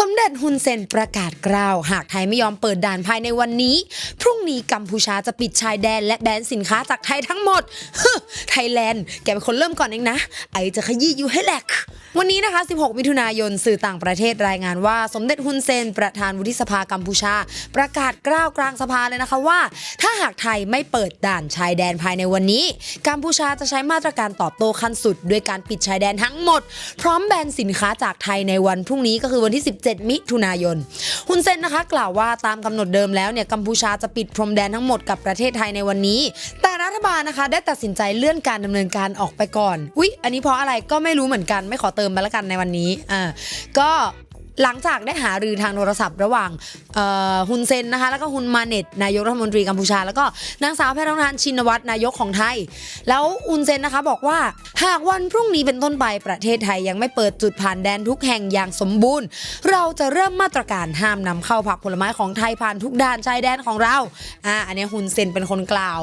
สมเด็จฮุนเซนประกาศกล่าว หากไทยไม่ยอมเปิดด่านภายในวันนี้ พรุ่งนี้กัมพูชาจะปิดชายแดนและแบนสินค้าจากไทยทั้งหมดฮึไทยแลนด์แกเป็นคนเริ่มก่อนเองนะ ไอจะขยี้อยู่ให้แหลก วันนี้นะคะ 16 มิถุนายน สื่อต่างประเทศรายงานว่า สมเด็จฮุนเซน ประธานวุฒิสภากัมพูชา ประกาศกล้าวกลางสภาเลยนะคะว่า ถ้าหากไทยไม่เปิดด่านชายแดนภายในวันนี้ กัมพูชาจะใช้มาตรการตอบโต้ขั้นสุด ด้วยการปิดชายแดนทั้งหมด พร้อมแบนสินค้าจากไทยในวันพรุ่งนี้ก็คือวันที่ 17 มิถุนายนฮุนเซนนะคะ กล่าวว่าตามกำหนดเดิมแล้วเนี่ยกัมพูชาจะปิดพรมแดนทั้งหมดกับประเทศไทยในวันนี้แต่ รัฐบาลนะคะ ได้ตัดสินใจเลื่อนการดำเนินการออกไปก่อนอุ๊ยอันนี้เพราะอะไรก็ไม่รู้เหมือนกันไม่ขอเติมไปละกันในวันนี้อ่าก็ หลังจากได้หารือทางโทรศัพท์ระหว่างฮุนเซนนะคะแล้วก็ฮุนมาเน็ตนายกรัฐมนตรีกัมพูชา แล้วก็นางสาวแพทองทานชินวัตรนายกของไทย แล้วอุนเซนนะคะบอกว่าหากวันพรุ่งนี้เป็นต้นไปประเทศไทยยังไม่เปิดจุดผ่านแดนทุกแห่งอย่างสมบูรณ์ เราจะเริ่มมาตรการห้ามนำเข้าผักผลไม้ของไทยผ่านทุกด่านชายแดนของเราอ่าอันนี้ฮุนเซนเป็นคนกล่าว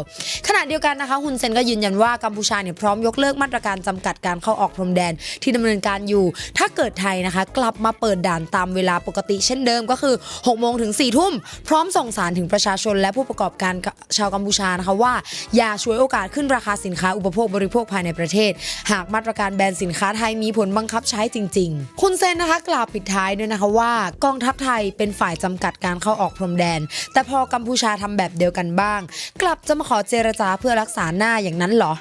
ขณะเดียวกันนะคะฮุนเซนก็ยืนยันว่ากัมพูชาเนี่ยพร้อมยกเลิกมาตรการจำกัดการเข้าออกพรมแดนที่ดำเนินการอยู่ ถ้าเกิดไทยนะคะ กลับมาเปิดด่านตามเวลาปกติเช่นเดิมก็คือ6โมงถึง4ทุ่ม พร้อมส่งสารถึงประชาชนและผู้ประกอบการชาวกัมพูชานะคะว่า อย่าช่วยโอกาสขึ้นราคาสินค้าอุปโภคบริโภคภายในประเทศ หากมาตรการแบนสินค้าไทยมีผลบังคับใช้จริง ๆ คุณเซนนะคะกล่าวปิดท้ายด้วยนะคะว่ากองทัพไทยเป็นฝ่ายจำกัดการเข้าออกพรมแดน แต่พอกัมพูชาทำแบบเดียวกันบ้าง กลับจะมาขอเจรจาเพื่อรักษาหน้าอย่างนั้นเหรอ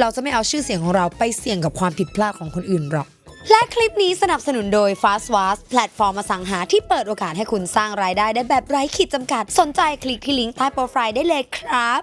เราจะไม่เอาชื่อเสียงของเราไปเสี่ยงกับความผิดพลาดของคนอื่นหรอก และคลิปนี้สนับสนุนโดย Fast w a s แพลตฟอร์มอสังหาที่เปิดโอกาสให้คุณสร้างรายได้ได้แบบไร้ขีดจำกัด สนใจคลิกที่ลิงก์ใต้โปรไฟล์ได้เลยครับ